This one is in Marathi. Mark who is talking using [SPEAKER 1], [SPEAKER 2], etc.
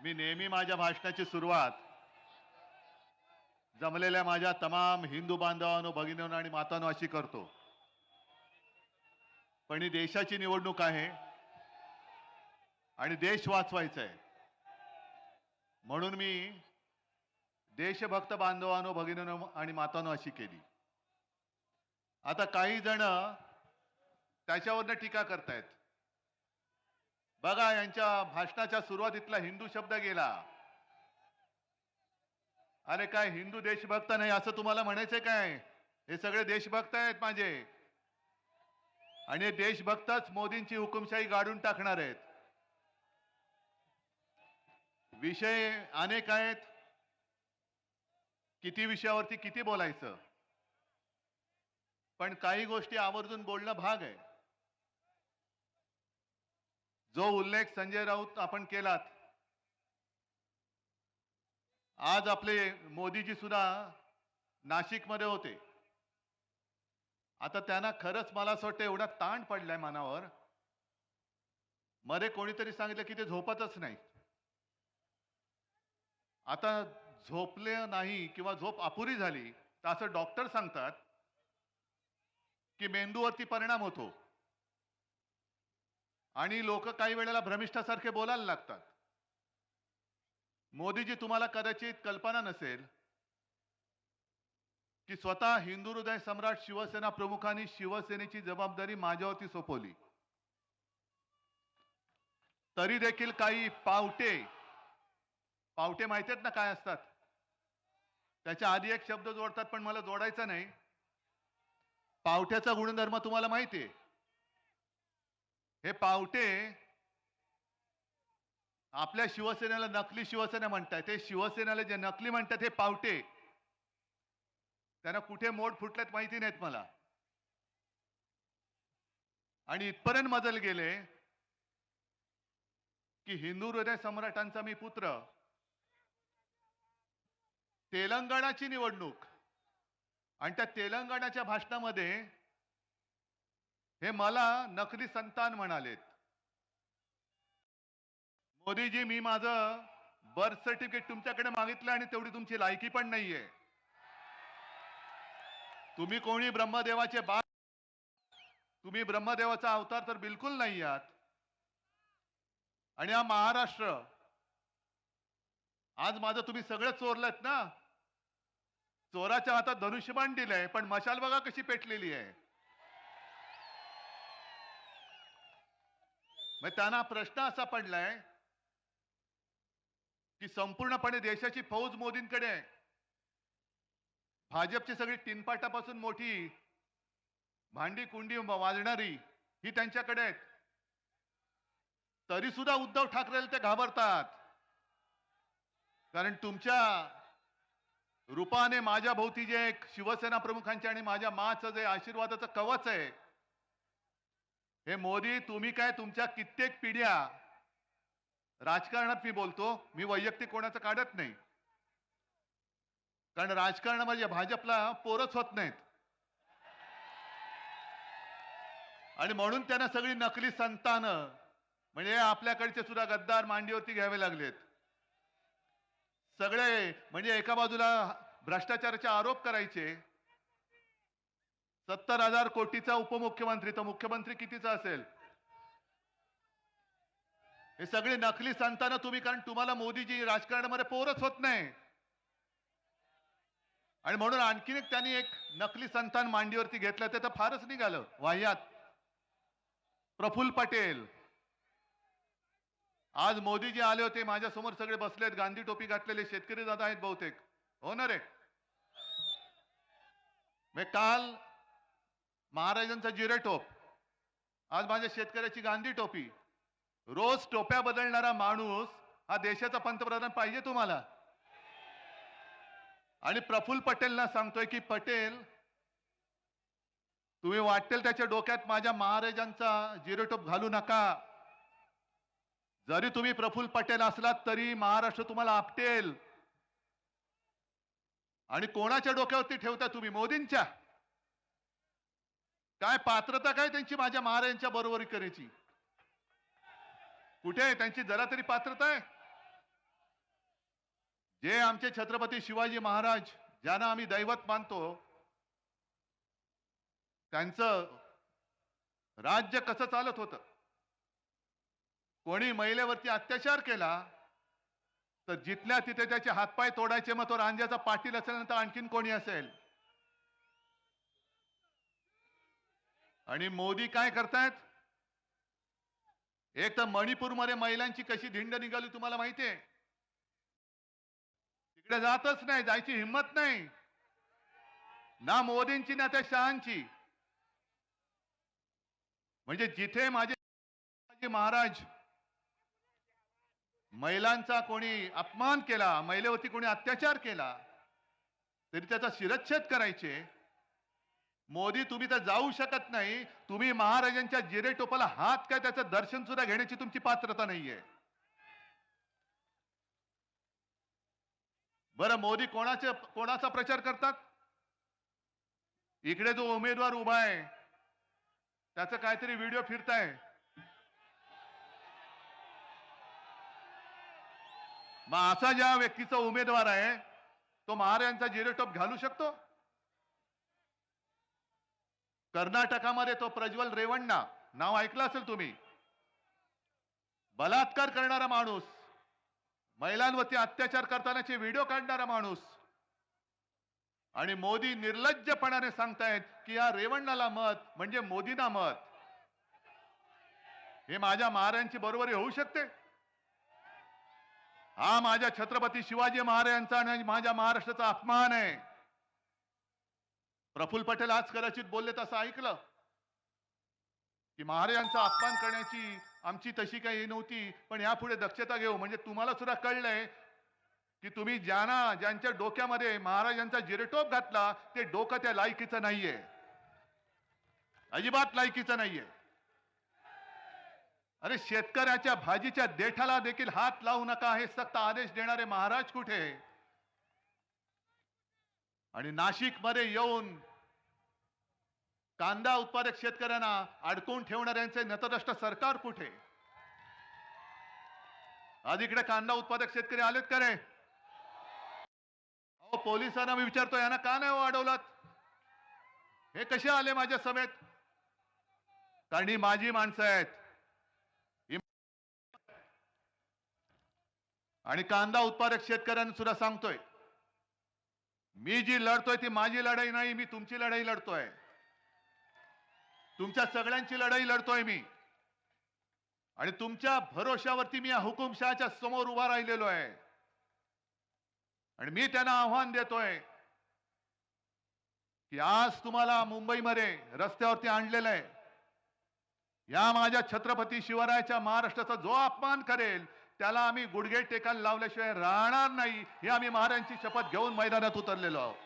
[SPEAKER 1] मी नेहमी माझ्या भाषणाची सुरुवात जमलेल्या माझ्या तमाम हिंदू बांधवांनो भगिनींनो आणि मातांनो अशी करतो. पण ही देशाची निवडणूक आहे आणि देश वाचवायचा आहे म्हणून मी देशभक्त बांधवांनो भगिनींनो आणि मातांनो अशी केली. आता काही जण त्याच्यावरनं टीका करतायत. बघा यांच्या भाषणाच्या सुरुवातीतला हिंदू शब्द गेला. अरे काय हिंदू देशभक्त नाही असं तुम्हाला म्हणायचंय काय? हे सगळे देशभक्त आहेत माझे. आणि हे देशभक्तच मोदींची हुकुमशाही गाडून टाकणार आहेत. विषय अनेक आहेत. किती विषयावरती किती बोलायचं? पण काही गोष्टी आवर्जून बोलणं भाग आहे. जो उल्लेख संजय राऊत आपण केलात आज आपले मोदीजी सुद्धा नाशिकमध्ये होते. आता त्यांना खरंच मला असं वाटतं एवढा ताण पडलाय मनावर. मध्ये कोणीतरी सांगितलं की ते झोपतच नाही आता झोपले नाही किंवा झोप अपुरी झाली तर असं डॉक्टर सांगतात की मेंदूवरती परिणाम होतो. आणि लोक काही वेळेला भ्रमिष्ठासारखे बोलायला लागतात. मोदीजी तुम्हाला कदाचित कल्पना नसेल की स्वतः हिंदू हृदय सम्राट शिवसेना प्रमुखांनी शिवसेनेची जबाबदारी माझ्यावरती सोपवली. तरी देखील काही पावटे पावटे माहिती आहेत ना काय असतात? त्याच्या आधी एक शब्द जोडतात पण मला जोडायचा नाही. पावट्याचा गुणधर्म तुम्हाला माहिती आहे. हे पावटे आपल्या शिवसेनेला नकली शिवसेना म्हणतात ते शिवसेनेला जे नकली म्हणतात हे पावटे. त्यांना कुठे मोड फुटल्यात माहिती नाहीत मला. आणि इथपर्यंत मजल गेले की हिंदू हृदय सम्राटांचा मी पुत्र. तेलंगणाची निवडणूक. आणि त्या तेलंगणाच्या भाषणामध्ये हे मला नकली संतान म्हणालेत. मोदीजी मी माझं बर्थ सर्टिफिकेट तुमच्याकडे मागितलं आणि तेवढी तुमची लायकी पण नाहीये. तुम्ही कोणी ब्रह्मदेवाचे बा तुम्ही ब्रह्मदेवाचा अवतार तर बिलकुल नाही आहात. आणि हा महाराष्ट्र आज माझं तुम्ही सगळं चोरलत ना? चोराच्या हातात धनुष्यबाण दिलंय पण मशाल बघा कशी पेटलेली आहे. मग त्यांना प्रश्न असा पडलाय की संपूर्णपणे देशाची फौज मोदींकडे आहे. भाजपची सगळी टिनपाटापासून मोठी भांडी कुंडी वाजणारी ही त्यांच्याकडे आहेत. तरी सुद्धा उद्धव ठाकरेला ते घाबरतात. कारण तुमच्या रूपाने माझ्या भोवती जे एक शिवसेना प्रमुखांचे आणि माझ्या माचं जे आशीर्वादाचं कवच आहे हे मोदी तुम्ही काय तुमच्या कित्येक पिढ्या राजकारणात मी बोलतो? मी वैयक्तिक कोणाचं काढत नाही. कारण राजकारणामध्ये भाजपला पोरच होत नाहीत. आणि म्हणून त्यांना सगळी नकली संतान म्हणजे आपल्याकडचे सुद्धा गद्दार मांडीवरती घ्यावे लागलेत. सगळे म्हणजे एका बाजूला भ्रष्टाचाराचे आरोप करायचे सत्तर हजार कोटीचा उपमुख्यमंत्री तर मुख्यमंत्री कितीचा असेल? हे सगळे नकली संतान तुम्ही कारण तुम्हाला मोदीजी राजकारणामध्ये पोरच होत नाही. आणि म्हणून आणखीन एक त्यांनी एक नकली संतान मांडीवरती घेतलं ते तर फारच निघालं. वाह्यात. प्रफुल्ल पटेल. आज मोदीजी आले होते माझ्यासमोर सगळे बसलेत गांधी टोपी घातलेले शेतकरी दादा आहेत बहुतेक. हो ना रे? काल महाराजांचा जिरे टोप. आज माझ्या शेतकऱ्याची गांधी टोपी. रोज टोप्या बदलणारा माणूस हा देशाचा पंतप्रधान पाहिजे तुम्हाला. आणि प्रफुल्ल पटेलना सांगतोय की पटेल तुम्ही वाटेल त्याच्या डोक्यात माझ्या महाराजांचा जिरेटोप घालू नका. जरी तुम्ही प्रफुल्ल पटेल असलात तरी महाराष्ट्र तुम्हाला आपटेल. आणि कोणाच्या डोक्यावरती ठेवता तुम्ही? मोदींच्या. काय पात्रता काय त्यांची माझ्या महाराजांच्या बरोबरी करायची? कुठे आहे? त्यांची जरा तरी पात्रता आहे? जे आमचे छत्रपती शिवाजी महाराज ज्यांना आम्ही दैवत मानतो त्यांचं राज्य कसं चालत होतं? कोणी महिलेवरती अत्याचार केला तर जिथल्या तिथे त्याचे हातपाय तोडायचे मग तो रांजाचा पाटील असेल नंतर आणखीन कोणी असेल? आणि मोदी काय करतायत? एक तर मणिपूरमध्ये महिलांची कशी धिंड निघाली तुम्हाला माहितीये? तिकडे जातच नाही जायची हिंमत नाही. ना मोदींची ना त्या शहांची. म्हणजे जिथे माझे महाराज महिलांचा कोणी अपमान केला महिलेवरती कोणी अत्याचार केला तरी त्याचा शिरच्छेद करायचे. मोदी तुम्ही तर जाऊ शकत नाही. तुम्ही महाराजांच्या जिरे टोपाला हात काय त्याचं दर्शन सुद्धा घेण्याची तुमची पात्रता नाहीये. बरं मोदी कोणाचे कोणाचा प्रचार करतात? इकडे जो उमेदवार उभा आहे त्याचं काहीतरी व्हिडिओ फिरताय. मग असा ज्या व्यक्तीचा उमेदवार आहे तो महाराजांचा जिरेटोप घालू शकतो? कर्नाटकामध्ये तो प्रज्वल रेवण्णा. नाव ऐकलं असेल तुम्ही? बलात्कार करणारा माणूस. महिलांवरती अत्याचार करतानाचे व्हिडिओ काढणारा माणूस. आणि मोदी निर्लज्जपणाने सांगतायत की या रेवण्णाला मत म्हणजे मोदींना मत. हे माझ्या महाराजांची बरोबरी होऊ शकते? हा माझ्या छत्रपती शिवाजी महाराजांचा आणि माझ्या महाराष्ट्राचा अपमान आहे. प्रफुल्ल पटेल आज कदाचित बोलले तसं ऐकलं की महाराजांचा अपमान करण्याची आमची तशी काही हे नव्हती पण यापुढे दक्षता घेऊ. म्हणजे तुम्हाला सुद्धा कळलंय की तुम्ही ज्यांना ज्यांच्या डोक्यामध्ये महाराजांचा जिरेटोप घातला ते डोकं त्या लायकीचं नाहीये. अजिबात लायकीचं नाहीये. अरे शेतकऱ्याच्या भाजीच्या देठाला देखील हात लावू नका हे सक्त आदेश देणारे महाराज कुठे? आणि नाशिकमध्ये येऊन कांदा उत्पादक शेतकऱ्यांना अडकून ठेवणाऱ्यांचे नतदष्ट सरकार कुठे? आज इकडे कांदा उत्पादक शेतकरी आलेत का रे? अहो पोलिसांना मी विचारतो यांना का नाही हो वाढवलात हे कसे आले माझ्या सभेत? कारण ही माझी माणसं आहेत. आणि कांदा उत्पादक शेतकऱ्यांना सुद्धा सांगतोय. मी जी लढतोय ती माझी लढाई नाही मी तुमची लढाई लढतोय. तुमच्या सगळ्यांची लढाई लढतोय मी. आणि तुमच्या भरोशावरती मी या हुकुमशहाच्या समोर उभा राहिलेलो आहे. आणि मी त्यांना आव्हान देतोय की आज तुम्हाला मुंबईमध्ये रस्त्यावरती आणलेलं आहे. या माझ्या छत्रपती शिवरायाच्या महाराष्ट्राचा जो अपमान करेल त्याला आम्ही गुडघे टेकायला लावल्याशिवाय राहणार नाही. हे आम्ही महाराजांची शपथ घेऊन मैदानात उतरलेलो आहोत.